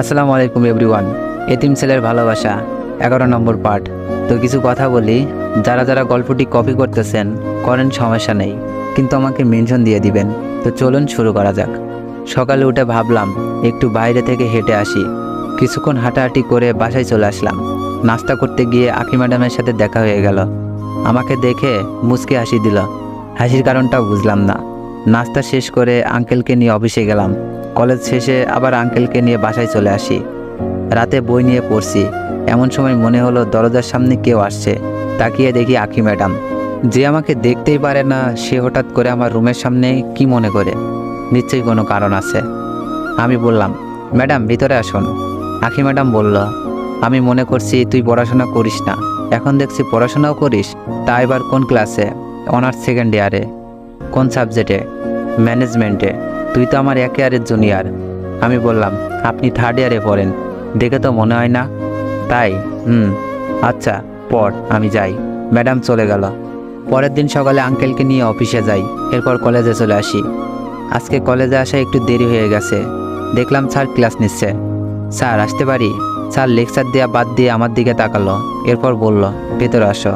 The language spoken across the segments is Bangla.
আসসালামু আলাইকুম এভরিওয়ান, এতিম ছেলের ভালোবাসা, এগারো নম্বর পার্ট। তো কিছু কথা বলি, যারা যারা গল্পটি কপি করতেছেন, করেন সমস্যা নেই, কিন্তু আমাকে মেনশন দিয়ে দিবেন। তো চলুন শুরু করা যাক। সকালে উঠে ভাবলাম, একটু বাইরে থেকে হেঁটে আসি। কিছুক্ষণ হাঁটাহাঁটি করে বাসায় চলে আসলাম। নাস্তা করতে গিয়ে আখি ম্যাডামের সাথে দেখা হয়ে গেল। আমাকে দেখে মুচকে হাসি দিল। হাসির কারণটাও বুঝলাম না। নাস্তা শেষ করে আঙ্কেলকে নিয়ে অফিসে গেলাম। কলেজ শেষে আবার আঙ্কেলকে নিয়ে বাসায় চলে আসি। রাতে বই নিয়ে পড়ছি। এমন সময় মনে হলো দরজার সামনে কেউ আসছে। তাকিয়ে দেখি আখি ম্যাডাম। যে আমাকে দেখতেই পারে না, সে হঠাৎ করে আমার রুমের সামনে কি মনে করে? নিশ্চয়ই কোনো কারণ আছে। আমি বললাম, ম্যাডাম, ভিতরে আসুন। আখি ম্যাডাম বলল, আমি মনে করছি তুই পড়াশোনা করিস না। এখন দেখছি পড়াশোনাও করিস। তা এবার কোন ক্লাসে? অনার্স সেকেন্ড ইয়ারে। কোন সাবজেক্টে? ম্যানেজমেন্টে। তুই তো আমার এক ইয়ারের জুনিয়র। আমি বললাম, আপনি থার্ড ইয়ারে পড়েন। দেখে তো মনে হয় না? তাই? হুম। আচ্ছা পড়, আমি যাই। ম্যাডাম চলে গেল। পরের দিন সকালে আঙ্কেলকে নিয়ে অফিসে যাই। এরপর কলেজে চলে আসি। আজকে কলেজে আসা একটু দেরি হয়ে গেছে। দেখলাম স্যার ক্লাস নিচ্ছে। স্যার, আসতে পারি? স্যার লেকচার দেওয়া বাদ দিয়ে আমার দিকে তাকালো। এরপর বলল, ভেতরে আসো।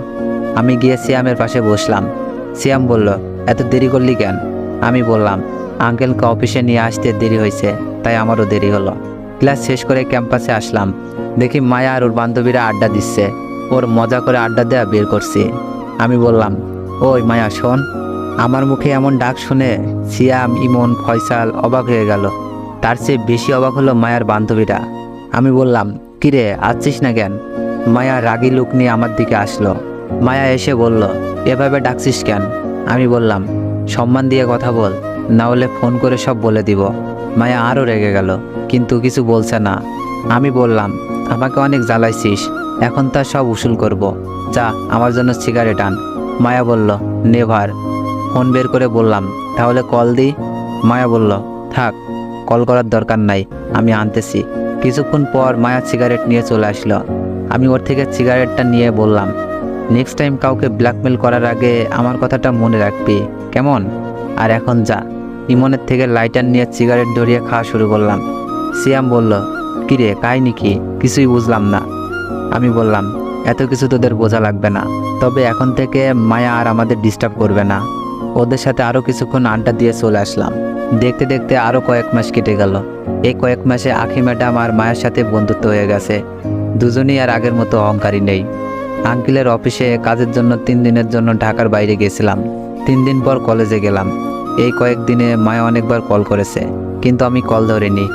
আমি গিয়ে সিয়ামের পাশে বসলাম। সিয়াম বলল এত দেরি করলি কেন? আমি বললাম, আঙ্কেলকে অফিসে নিয়ে আসতে দেরি হয়েছে, তাই আমারও দেরি হলো। ক্লাস শেষ করে ক্যাম্পাসে আসলাম। দেখি মায়া আর ওর বান্ধবীরা আড্ডা দিচ্ছে। ওর মজা করে আড্ডা দেওয়া বের করছি। আমি বললাম, ওই মায়া, শোন, আমার মুখে এমন ডাক শুনে সিয়াম, ইমন, ফয়সাল অবাক হয়ে গেল। তার চেয়ে বেশি অবাক হলো মায়ার বান্ধবীরা। আমি বললাম, কিরে, আসছিস না কেন? মায়া রাগী লুক নিয়ে আমার দিকে আসলো। মায়া এসে বলল, এভাবে ডাকছিস কেন? আমি বললাম, সম্মান দিয়ে কথা বল, না হলে ফোন করে সব বলে দিব। মায়া আরও রেগে গেল, কিন্তু কিছু বলছে না। আমি বললাম, আমাকে অনেক জ্বালাইছিস, এখন তা সব উসুল করব। যা, আমার জন্য সিগারেট আন। মায়া বলল নেভার ফোন বের করে বললাম, তাহলে কল দিই? মায়া বলল, থাক, কল করার দরকার নাই, আমি আনতেছি। কিছুক্ষণ পর মায়া সিগারেট নিয়ে চলে আসলো। আমি ওর থেকে সিগারেটটা নিয়ে বললাম নেক্সট টাইম কাউকে ব্ল্যাকমেল করার আগে আমার কথাটা মনে রাখবি। কেমন? আর এখন যা। ইমনের থেকে লাইটার নিয়ে সিগারেট ধরিয়ে খাওয়া শুরু করলাম। সিয়াম বলল, কিরে, কাহিনি কি? কিছুই বুঝলাম না। আমি বললাম, এত কিছু তোদের বোঝা লাগবে না। তবে এখন থেকে মায়া আর আমাদের ডিস্টার্ব করবে না। ওদের সাথে আরও কিছুক্ষণ আড্ডা দিয়ে চলে আসলাম। দেখতে দেখতে আরও কয়েক মাস কেটে গেল। এই কয়েক মাসে আখি ম্যাডাম আর মায়ের সাথে বন্ধুত্ব হয়ে গেছে। দুজনেই আর আগের মতো অহংকারী নেই। আঙ্কেলের অফিসে কাজের জন্য তিন দিনের জন্য ঢাকার বাইরে গেছিলাম। তিন দিন পর কলেজে গেলাম। এই কয়েকদিনে মায়া অনেকবার কল করেছে, কিন্তু আমি কল ধরিনি।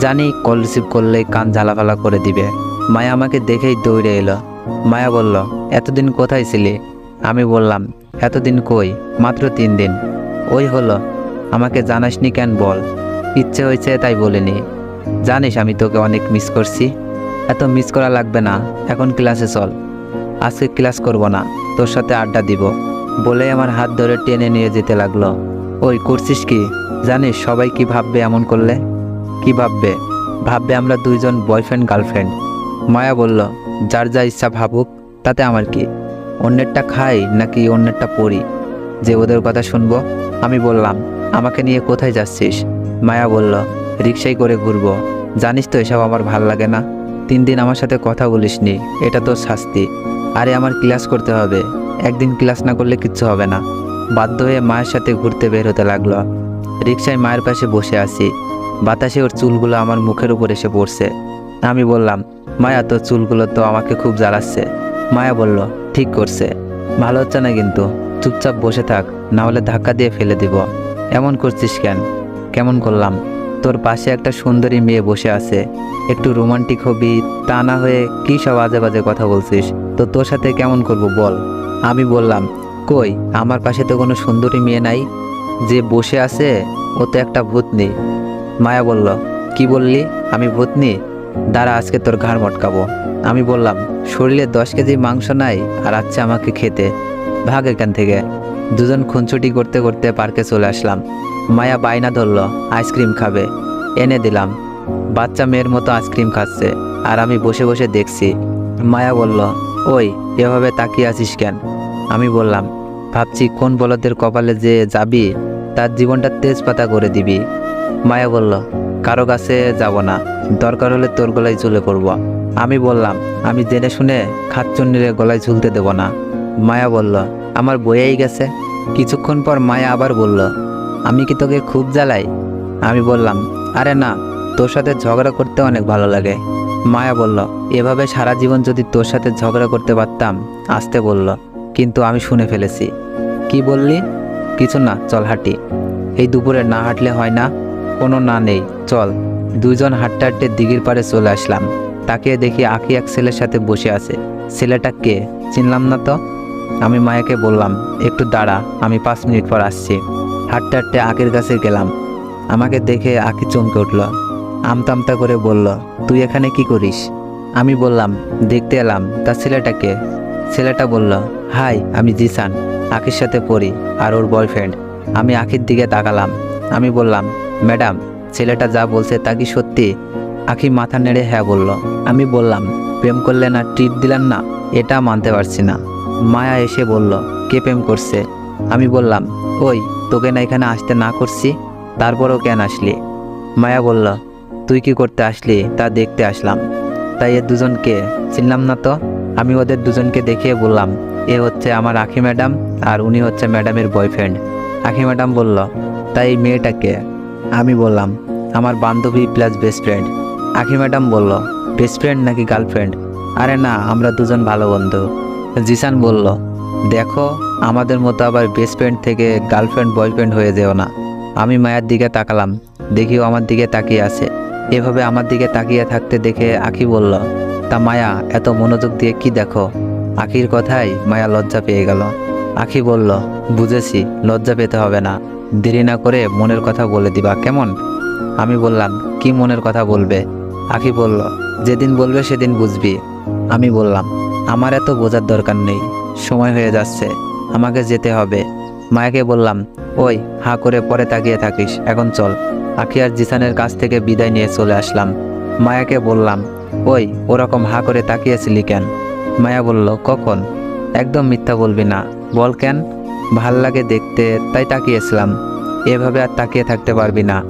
জানি কল রিসিভ করলে কান ঝালাফালা করে দিবে। মায়া আমাকে দেখেই দৌড়ে এলো। মায়া বলল, এতদিন কোথায় ছিলি? আমি বললাম, এতদিন কই? মাত্র তিন দিন। ওই হলো, আমাকে জানাসনি কেন বল? ইচ্ছে হয়েছে তাই বলিনি। জানিস আমি তোকে অনেক মিস করছি। এত মিস করা লাগবে না, এখন ক্লাসে চল। আজকে ক্লাস করব না, তোর সাথে আড্ডা দিব। বলে আমার হাত ধরে টেনে নিয়ে যেতে লাগল। ওই করছিস কি? জানিস সবাই কি ভাববে এমন করলে? কি ভাববে? ভাববে আমরা দুইজন বয়ফ্রেন্ড গার্লফ্রেন্ড মায়া বলল, যার যা ইচ্ছা ভাবুক, তাতে আমার কি? অন্যেরটা খাই নাকি অন্যেরটা পড়ি? যে ওদের কথা শুনব? আমি বললাম, আমাকে নিয়ে কোথায় যাচ্ছিস? মায়া বলল রিক্সায় করে ঘুরবো। জানিস তো এসব আমার ভালো লাগে না। তিন দিন আমার সাথে কথা বলিসনি, এটা তোর শাস্তি। আরে আমার ক্লাস করতে হবে, একদিন ক্লাস না করলে কিচ্ছু হবে না। বাধ্য হয়ে মায়ের সাথে ঘুরতে বের হতে লাগল। রিক্সায় মায়ের পাশে বসে আছি। বাতাসে ওর চুলগুলো আমার মুখের উপর এসে পড়ছে। আমি বললাম, মায়া, তোর চুলগুলো তো আমাকে খুব জ্বালাচ্ছে। মায়া বলল, ঠিক করছে। ভালো হচ্ছে না কিন্তু। চুপচাপ বসে থাক, না হলে ধাক্কা দিয়ে ফেলে দিব। এমন করছিস কেন? কেমন করলাম? তোর পাশে একটা সুন্দরী মেয়ে বসে আছে। একটু রোমান্টিক হবি, তা না হয়ে কী সব আজে বাজে কথা বলছিস? তো তোর সাথে কেমন করব বল। আমি বললাম, কই, আমার পাশে তো কোনো সুন্দরী মেয়ে নাই। যে বসে আছে, ও তো একটা ভূতনি। মায়া বলল, কি বললি? আমি ভূতনি? দাঁড়া, আজকে তোর ঘাড় মটকাবো। আমি বললাম, শরীরে দশ কেজি মাংস নাই, আর আচ্ছে, আমাকে খেতে। ভাগ এখান থেকে। দুজন খুনছুটি করতে করতে পার্কে চলে আসলাম। মায়া বায়না ধরলো, আইসক্রিম খাবে। এনে দিলাম। বাচ্চা মেয়ের মতো আইসক্রিম খাচ্ছে, আর আমি বসে বসে দেখছি। মায়া বলল, ওই, এভাবে তাকিয়ে আছিস কেন? আমি বললাম, ভাবছি কোন বলদের কপালে যে যাবি, তার জীবনটা তেজপাতা করে দিবি। মায়া বলল, কারও কাছে যাব না, দরকার হলে তোর গলায় ঝুলে পড়ব আমি বললাম, আমি জেনে শুনে খাচ্চন্নিরে গলায় ঝুলতে দেব না। মায়া বলল, আমার বইয়েই গেছে। কিছুক্ষণ পর মায়া আবার বলল আমি কি তোকে খুব জ্বালাই? আমি বললাম, আরে না, তোর সাথে ঝগড়া করতে অনেক ভালো লাগে। মায়া বলল, এভাবে সারা জীবন যদি তোর সাথে ঝগড়া করতে পারতাম, আসতে বলল, কিন্তু আমি শুনে ফেলেছি। কি বললি? কিছু না, চল হাঁটি। এই দুপুরে না হাঁটলে হয় না? কোনো না নেই, চল। দুজন হাঁটতে হাঁটতে দিঘির পাড়ে চলে আসলাম। তাকিয়ে দেখি আঁকি এক ছেলের সাথে বসে আছে। ছেলেটা কে? চিনলাম না তো? আমি মায়াকে বললাম, একটু দাঁড়া, আমি পাঁচ মিনিট পর আসছি। হাঁটতে হাঁটতে আঁকের কাছে গেলাম। আমাকে দেখে আঁকি চমকে উঠল। আমতামতা করে বলল, তুই এখানে কি করিস? আমি বললাম, দেখতে এলাম তার ছেলেটাকে ছেলেটা বলল, হাই, আমি জিসান, আখির সাথে পড়ি, আর ওর বয়ফ্রেন্ড। আমি আখির দিকে তাকালাম। আমি বললাম, ম্যাডাম, ছেলেটা যা বলছে তা কি সত্যি? আখি মাথা নেড়ে হ্যাঁ বলল। আমি বললাম, প্রেম করলে না ট্রিট দিলেন না? এটা মানতে পারছি না। মায়া এসে বলল, কে প্রেম করছে? আমি বললাম ওই তোকে না এখানে আসতে না করছি? তারপরও কেন আসলি? মায়া বলল, তুই কি করতে আসলি তা দেখতে আসলাম। তাই এর দুজনকে চিনলাম না তো? আমি ওদের দুজনকে দেখিয়ে বললাম, এ হচ্ছে আমার আখি ম্যাডাম আর উনি হচ্ছে ম্যাডামের বয়ফ্রেন্ড। আখি ম্যাডাম বলল, তাই এই মেয়েটাকে? আমি বললাম, আমার বান্ধবী plus best friend. Akhi madam বলল, বেস্ট ফ্রেন্ড নাকি গার্লফ্রেন্ড? আরে না, আমরা দুজন ভালো বন্ধু। জিসান বলল, দেখো আমাদের মতো আবার বেস্ট ফ্রেন্ড থেকে গার্লফ্রেন্ড বয়ফ্রেন্ড হয়ে যেও না। আমি মায়ের দিকে তাকালাম দেখিও আমার দিকে তাকিয়ে আছে। এভাবে আমার দিকে তাকিয়ে থাকতে দেখে আখি বলল, তা মায়া, এত মনোযোগ দিয়ে কি দেখো? আখির কথাই মায়া লজ্জা পেয়ে গেল। আখি বলল, বুঝেছি, লজ্জা পেতে হবে না। দেরি না করে মনের কথা বলে দিবা, কেমন? আমি বললাম, কি মনের কথা বলবে? আখি বলল, যেদিন বলবে সেদিন বুঝবি। আমি বললাম, আমার এত বোঝার দরকার নেই, সময় হয়ে যাচ্ছে। আমাকে যেতে হবে। মায়াকে বললাম, ওই, হা করে পরে তাকিয়ে থাকিস, এখন চল। আখি আর জিসানের কাছ থেকে বিদায় নিয়ে চলে আসলাম। মায়াকে বললাম, ওই, ওরকম হা করে তাকিয়েছিলি কেন? মায়া বলল, কখন? একদম মিথ্যা বলবি না। বল কেন? ভালো লাগে দেখতে, তাই তাকিয়েছিলাম। এভাবে আর তাকিয়ে থাকতে পারবি না।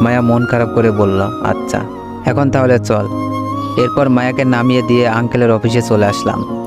মায়া মন খারাপ করে বলল আচ্ছা এখন তাহলে চল। এরপর মায়াকে নামিয়ে দিয়ে আঙ্কেলের অফিসে চলে আসলাম।